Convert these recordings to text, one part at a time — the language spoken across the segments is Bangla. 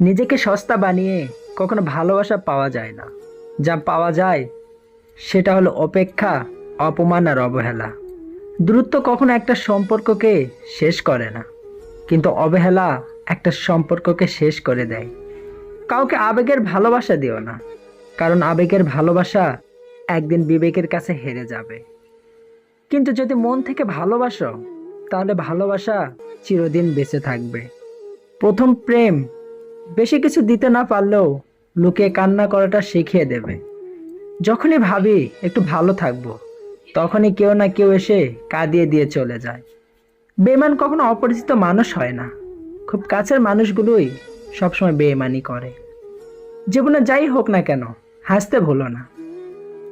নিজেকে সস্তা বানিয়ে কখনো ভালোবাসা পাওয়া যায় না। যা পাওয়া যায়, সেটা হলো অপেক্ষা, অপমান আর অবহেলা। দূরত্ব কখনো একটা সম্পর্ককে শেষ করে না, কিন্তু অবহেলা একটা সম্পর্ককে শেষ করে দেয়। কাউকে আবেগের ভালোবাসা দিও না, কারণ আবেগের ভালোবাসা একদিন বিবেকের কাছে হেরে যাবে। কিন্তু যদি মন থেকে ভালোবাসো, তাহলে ভালোবাসা চিরদিন বেঁচে থাকবে। প্রথম প্রেম বেশি কিছু দিতে না পারলেও লোকে কান্না করাটা শিখিয়ে দেবে। যখনই ভাবি একটু ভালো থাকব, তখনই কেউ না কেউ এসে কাঁদিয়ে দিয়ে চলে যায়। বেমান কখনো অপরিচিত মানুষ হয় না। খুব কাছের মানুষগুলোই সবসময় বেইমানি করে। জীবনে যাই হোক না কেন, হাসতে ভুলো না।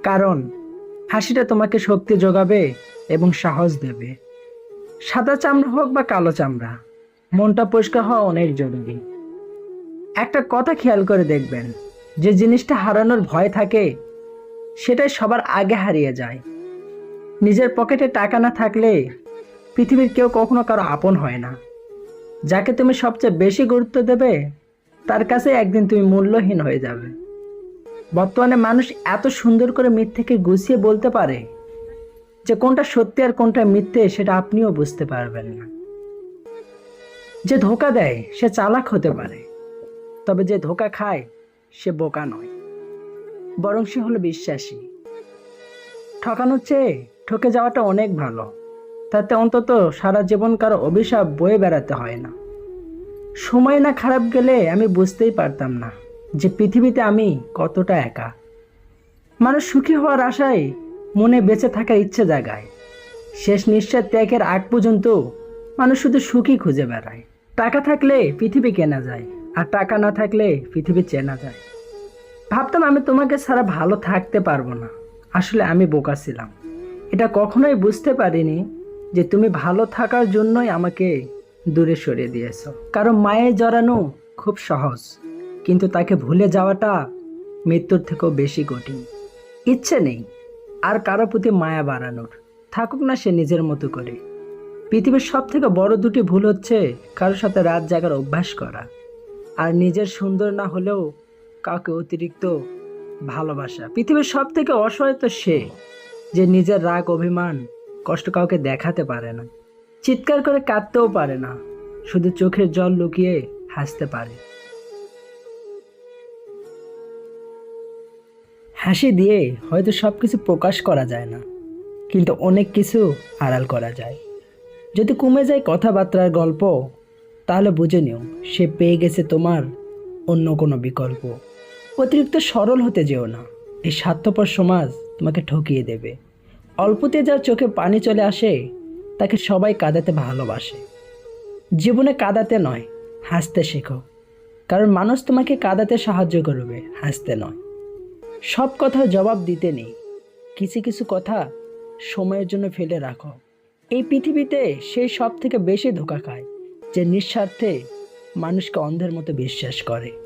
কারণ হাসিটা তোমাকে শক্তি যোগাবে এবং সাহস দেবে। সাদা চামড়া হোক বা কালো চামড়া, মনটা পরিষ্কার হওয়া অনেক জরুরি। একটা কথা খেয়াল করে দেখবেন, যে জিনিসটা হারানোর ভয় থাকে, সেটাই সবার আগে হারিয়ে যায়। নিজের পকেটে টাকা না থাকলে পৃথিবীর কেউ কখনো কারও আপন হয় না। যাকে তুমি সবচেয়ে বেশি গুরুত্ব দেবে, তার কাছে একদিন তুমি মূল্যহীন হয়ে যাবে। বর্তমানে মানুষ এত সুন্দর করে মিথ্যেকে গুছিয়ে বলতে পারে, যে কোনটা সত্যি আর কোনটা মিথ্যে সেটা আপনিও বুঝতে পারবেন না। যে ধোকা দেয়, সে চালাক হতে পারে। তবে যে ধোকা খায়, সে বোকা নয়। বরং সে হলো বিশ্বাসী। ঠকানোর চেয়ে ঠকে যাওয়াটা অনেক ভালো। তাতে অন্তত সারা জীবন কারও অভিশাপ বয়ে বেড়াতে হয় না। সময় না খারাপ গেলে আমি বুঝতেই পারতাম না যে পৃথিবীতে আমি কতটা একা। মানুষ সুখী হওয়ার আশায় মনে বেঁচে থাকার ইচ্ছে জাগায়। শেষ নিঃশ্বাস ত্যাগের আগ পর্যন্ত মানুষ শুধু সুখী খুঁজে বেড়ায়। টাকা থাকলে পৃথিবী কেনা যায়। আর টাকা না থাকলে পৃথিবী চেনা যায়। ভাবতাম আমি তোমাকে ছাড়া ভালো থাকতে পারব না। আসলে আমি বোকা ছিলাম। এটা কখনোই বুঝতে পারিনি যে তুমি ভালো থাকার জন্যই আমাকে দূরে সরিয়ে দিয়েছ। কারণ মায়ে জড়ানো খুব সহজ, কিন্তু তাকে ভুলে যাওয়াটা মৃত্যুর থেকেও বেশি কঠিন। ইচ্ছে নেই আর কারও প্রতি মায়া বাড়ানোর। থাকুক না সে নিজের মতো করে। পৃথিবীর সব থেকে বড় দুটি ভুল হচ্ছে কারোর সাথে রাত জাগার অভ্যাস করা। আর নিজের সুন্দর না হলেও কাউকে অতিরিক্ত ভালোবাসা। পৃথিবীর সব থেকে অসহায় তো সে, যে নিজের রাগ, অভিমান, কষ্ট কাউকে দেখাতে পারে না। চিৎকার করে কাঁদতেও পারে না, শুধু চোখের জল লুকিয়ে হাসতে পারে। হাসি দিয়ে হয়তো সব কিছু প্রকাশ করা যায় না, কিন্তু অনেক কিছু আড়াল করা যায়। যদি কমে যায় কথাবার্তার গল্প তাহলে বুঝে নিও, সে পেয়ে গেছে তোমার অন্য কোনো বিকল্প। অতিরিক্ত সরল হতে যেও না, এই স্বার্থপর সমাজ তোমাকে ঠকিয়ে দেবে। অল্পতে যার চোখে পানি চলে আসে, তাকে সবাই কাঁদাতে ভালোবাসে। জীবনে কাঁদাতে নয়, হাসতে শেখো। কারণ মানুষ তোমাকে কাঁদাতে সাহায্য করবে, হাসতে নয়। সব কথার জবাব দিতে নেই, কিছু কিছু কথা সময়ের জন্য ফেলে রাখো। এই পৃথিবীতে সেই সব থেকে বেশি ধোকা খায়। যে নিঃস্বার্থে মানুষকে অন্ধের মতো বিশ্বাস করে।